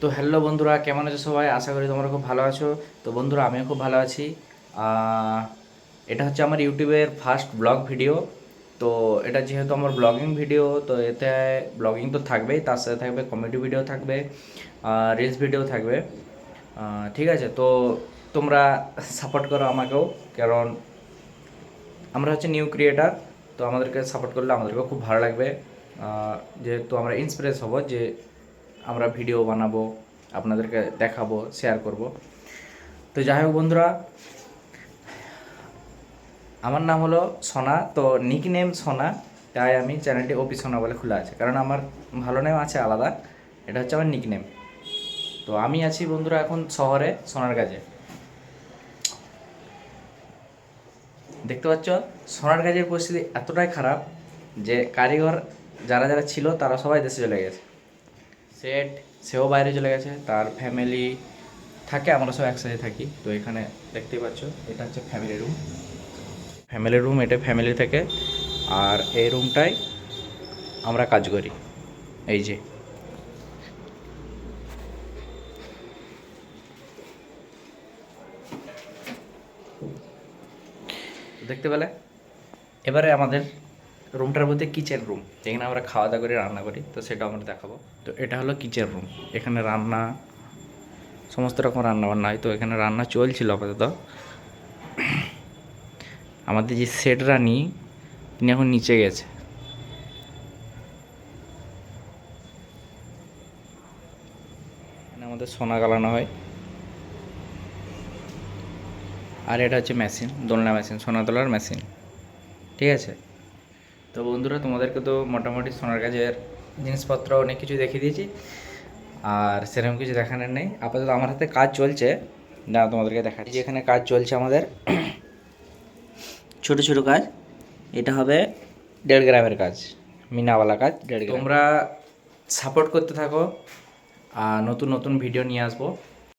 তো হ্যালো বন্ধুরা, কেমন আছো সবাই? আশা করি তোমরা খুব ভালো আছো। তো বন্ধুরা, আমিও খুব ভালো আছি। এটা হচ্ছে আমার ইউটিউবের ফার্স্ট ব্লগ ভিডিও তো এটা যেহেতু আমার ব্লগিং ভিডিও তো এতে ব্লগিং তো থাকবেই, তার সাথে থাকবে কমেডি ভিডিও থাকবে রিলস ভিডিও থাকবে। ঠিক আছে, তো তোমরা সাপোর্ট করো আমাকেও, কারণ আমরা হচ্ছে নিউ ক্রিয়েটার তো আমাদেরকে সাপোর্ট করলে আমাদেরকেও খুব ভালো লাগবে। যেহেতু আমরা ইন্সপিরেস হব, যে আমরা ভিডিও বানাবো, আপনাদেরকে দেখাবো শেয়ার করব। তো যাই হোক বন্ধুরা, আমার নাম হলো সোনা, তো নিক নেম সোনা, তাই আমি চ্যানেলটি ওপি সোনা বলে খোলা আছে। কারণ আমার ভালো নেম আছে আলাদা, এটা হচ্ছে আমার নিক নেম তো আমি আছি বন্ধুরা এখন শহরে, সোনার কাজে। দেখতে পাচ্ছ? সোনার কাজের পরিস্থিতি এতটাই খারাপ যে কারিগর যারা যারা ছিল তারা সবাই দেশে চলে গেছে। সেট, সেও বাইরে চলে গেছে, তার ফ্যামিলি থাকে, আমরা সব একসাথে থাকি। তো এখানে দেখতেই পাচ্ছ, এটা হচ্ছে ফ্যামিলি রুম ফ্যামিলি রুম এটা ফ্যামিলি থেকে। আর এই রুমটাই আমরা কাজ করি। এই যে। দেখতে পেলে? এবারে আমাদের রুমটার মধ্যে কিচেন রুম যেখানে আমরা খাওয়া দাওয়া করি, রান্না করি, তো সেটা আমরা দেখাবো। তো এটা হলো কিচেন রুম এখানে রান্না, সমস্ত রকম রান্না বান্না হয়। তো এখানে রান্না চলছিল আপাতত। আমাদের যে সেট রানি, তিনি এখন নিচে গেছে। আমাদের সোনা গালানো হয়। আর এটা হচ্ছে মেশিন দোলনা মেশিন সোনা তোলার মেশিন ঠিক আছে? তো বন্ধুরা, তোমাদেরকে তো মোটামুটি সোনার কাজের জিনিসপত্র অনেক কিছু দেখিয়ে দিয়েছি, আর সেরকম কিছু দেখানোর নেই। আপাতত আমার হাতে কাজ চলছে। না তোমাদেরকে দেখাচ্ছি। যেখানে কাজ চলছে আমাদের। ছোট ছোট কাজ। এটা হবে দেড় গ্রামের কাজ, মিনাওয়ালা কাজ, দেড় গ্রাম। তোমরা সাপোর্ট করতে থাকো, আর নতুন নতুন ভিডিও নিয়ে আসব।